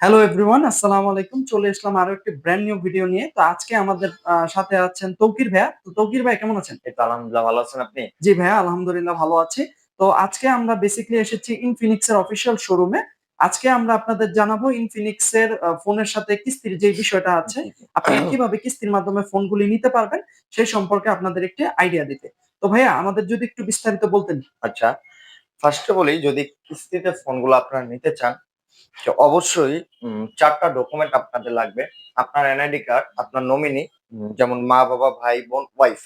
Hello everyone আসসালামু আলাইকুম। চলে আসলাম আরও একটি ব্র্যান্ড নিউ ভিডিও নিয়ে। তো আজকে আমাদের সাথে আছেন তৌকির ভাইয়া। তো তৌকির ভাই কেমন আছেন? এই তো আলহামদুলিল্লাহ ভালো আছেন আপনি? জি ভাইয়া আলহামদুলিল্লাহ ভালো আছি। তো আজকে আমরা বেসিক্যালি এসেছি ইনফিনিক্স এর অফিসিয়াল শোরুমে আজকে আমরা আপনাদের জানাব ইনফিনিক্স এর আহ, ফোনের সাথে কিস্তির যে বিষয়টা আছে। আপনি কীভাবে কিস্তির মাধ্যমে ফোনগুলি নিতে পারবেন সেই সম্পর্কে আপনাদের একটি আইডিয়া দিতে। তো ভাইয়া আমাদের যদি একটু বিস্তারিত বলতেন। আচ্ছা, ফার্স্টে বলি যদি কিস্তিতে ফোনগুলো আপনারা নিতে চান, তো অবশ্যই ৪ ডকুমেন্ট আপনাদের লাগবে। আপনার এনআইডি কার্ড, আপনার নমিনি যেমন মা, বাবা, ভাই, বোন, ওয়াইফ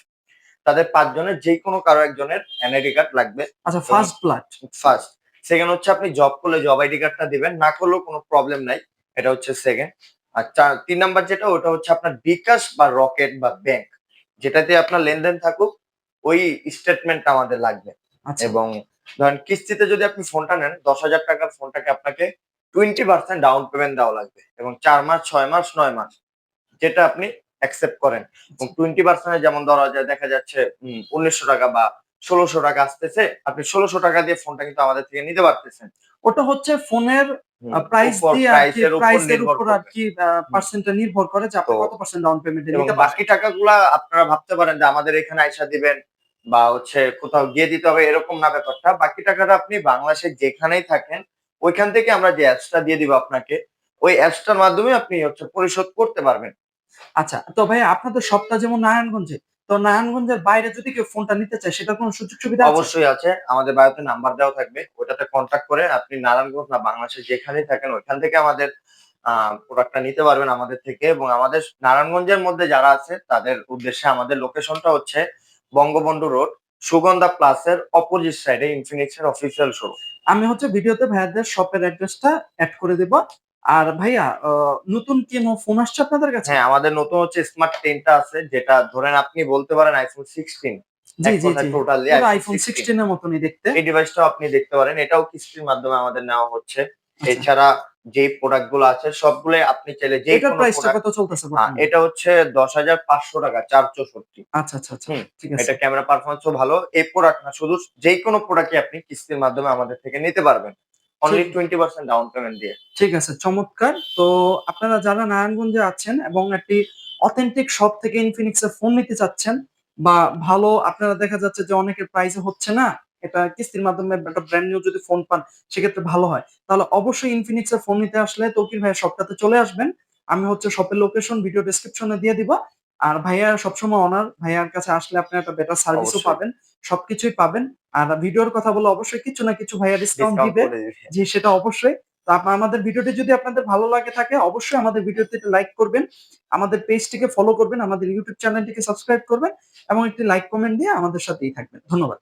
তাদের ৫ জনের যেকোনো কারও একজনের এনআইডি কার্ড লাগবে আচ্ছা ফার্স্ট ব্লাড ফার্স্ট। সেকেন্ড হচ্ছে আপনি জব করলে জব আইডি কার্ডটা দিবেন, না করলেও কোনো প্রবলেম নাই। এটা হচ্ছে সেকেন্ড। আর ৩ নাম্বার যেটা ওটা হচ্ছে আপনার বিকাশ বা রকেট বা ব্যাংক যেটাতে আপনার লেনদেন থাকুক ওই স্টেটমেন্টটা আমাদের লাগবে। আচ্ছা এবং ধরেন কিস্তিতে যদি আপনি ফোনটা নেন দশ হাজার টাকার ফোনটাকে আপনাকে টোয়েন্টি পার্সেন্ট ডাউন পেমেন্ট দেওয়া লাগবে এবং চার মাস ছয় মাস নয় মাস যেটা আপনি অ্যাকসেপ্ট করেন। এবং টোয়েন্টি পার্সেন্টে যেমন ধরা যায় দেখা যাচ্ছে উনিশশো টাকা বা ষোলোশো টাকা আসতেছে আপনি ষোলোশো টাকা দিয়ে ফোনটা কিন্তু আমাদের থেকে নিতে পারতেছেন। ওটা হচ্ছে ফোনের প্রাইস দিয়ে কি প্রাইসের উপর নির্ভর আর কি পার্সেন্টটা নির্ভর করে যে আপনি কত পার্সেন্ট ডাউন পেমেন্ট এবং নিতে পারবেন। বাকি টাকাগুলা আপনারা ভাবতে পারেন যে আমাদের এখানে আইসা দিবেন বা হচ্ছে কোথাও গিয়ে দিতে হবে এরকম না ব্যাপারটা। বাকি টাকাটা আপনি বাংলাদেশে যেখানেই থাকেন ওইখান থেকে আমরা যে অ্যাপসটা দিয়ে দিব আপনাকে ওই অ্যাপসটার মাধ্যমে আপনি হচ্ছে পরিশোধ করতে পারবেন। আচ্ছা তো ভাই আপনাদের সবটা যেমন নারায়ণগঞ্জে তো নারায়ণগঞ্জের বাইরে যদি কেউ ফোনটা নিতে চায় সেটার কোনো সুযোগ সুবিধা অবশ্যই আছে। আমাদের বায়োতে নাম্বার দেওয়া থাকবে। ওটাতে কন্ট্যাক্ট করে আপনি নারায়ণগঞ্জ না বাংলাদেশে যেখানেই থাকেন ওইখান থেকে আমাদের প্রোডাক্টটা নিতে পারবেন আমাদের থেকে। এবং আমাদের নারায়ণগঞ্জের মধ্যে যারা আছে তাদের উদ্দেশ্যে আমাদের লোকেশনটা হচ্ছে বঙ্গবন্ধু রোড সুগন্ধা প্লাসের অপোজিট সাইডে ইনফিনিক্স এর অফিসিয়াল শোরুম আমি হচ্ছে ভিডিওতে ভাইয়াদের শপের অ্যাড্রেসটা অ্যাড করে দেব। আর ভাইয়া নতুন নো ফোন আসছে আপনাদের কাছে? হ্যাঁ আমাদের নতুন হচ্ছে স্মার্ট টেনটা আছে যেটা ধরেন আপনি বলতে পারেন আইফোন সিক্সটিন আইফোন সিক্সটিনের মতনই দেখতে। এই ডিভাইসটা আপনি দেখতে পারেন। এটাও কিস্তির মাধ্যমে আমাদের নেওয়া হচ্ছে। আচ্ছা। এছাড়া যে প্রোডাক্টগুলো আছে সবগুলো আপনি চাইলে যে এটার কোনো প্রাইসটা কত চলতেছে হ্যাঁ, এটা হচ্ছে দশ হাজার পাঁচশো টাকা চার চৌষট্টি আচ্ছা আচ্ছা আচ্ছা ঠিক আছে। এটা ক্যামেরা পারফরমেন্সও ভালো। এই প্রোডাক্ট না শুধু যে কোনো প্রোডাক্টই আপনি কিস্তির মাধ্যমে আমাদের থেকে নিতে পারবেন। Only. Twenty percent down payment দিয়ে। ঠিক আছে চমৎকার। তো আপনারা যারা নারায়ণগঞ্জে আছেন এবং একটি অথেন্টিক শপ থেকে ইনফিনিক্স এর ফোন নিতে চাচ্ছেন বা ভালো আপনারা দেখা যাচ্ছে যে অনেকের প্রাইসে হচ্ছে না এটা কিস্তির মাধ্যমে একটা ব্র্যান্ড নিউ যদি ফোন পান সেক্ষেত্রে ভালো হয়। তাহলে অবশ্যই ইনফিনিক্স এর ফোন নিতে আসলে তৌকির ভাইয়ের শপটাতে চলে আসবেন। আমি হচ্ছে শপের লোকেশন ভিডিও ডেসক্রিপশনে দিয়ে দিব। আর ভাইয়া সবসময় অনার ভাইয়ার কাছে আসলে আপনি একটা বেটার সার্ভিসও। পাবেন সবকিছুই পাবেন। আর ভিডিওর কথা বলে অবশ্যই কিছু না কিছু ভাইয়া ডিসকাউন্ট দিবে। জি সেটা অবশ্যই। তো আপনার আমাদের ভিডিওটি যদি আপনাদের ভালো লাগে থাকে অবশ্যই আমাদের ভিডিওতে লাইক করবেন। আমাদের পেজটিকে ফলো করবেন আমাদের ইউটিউব চ্যানেলটিকে সাবস্ক্রাইব করবেন এবং একটি লাইক কমেন্ট দিয়ে আমাদের সাথেই থাকবেন। ধন্যবাদ।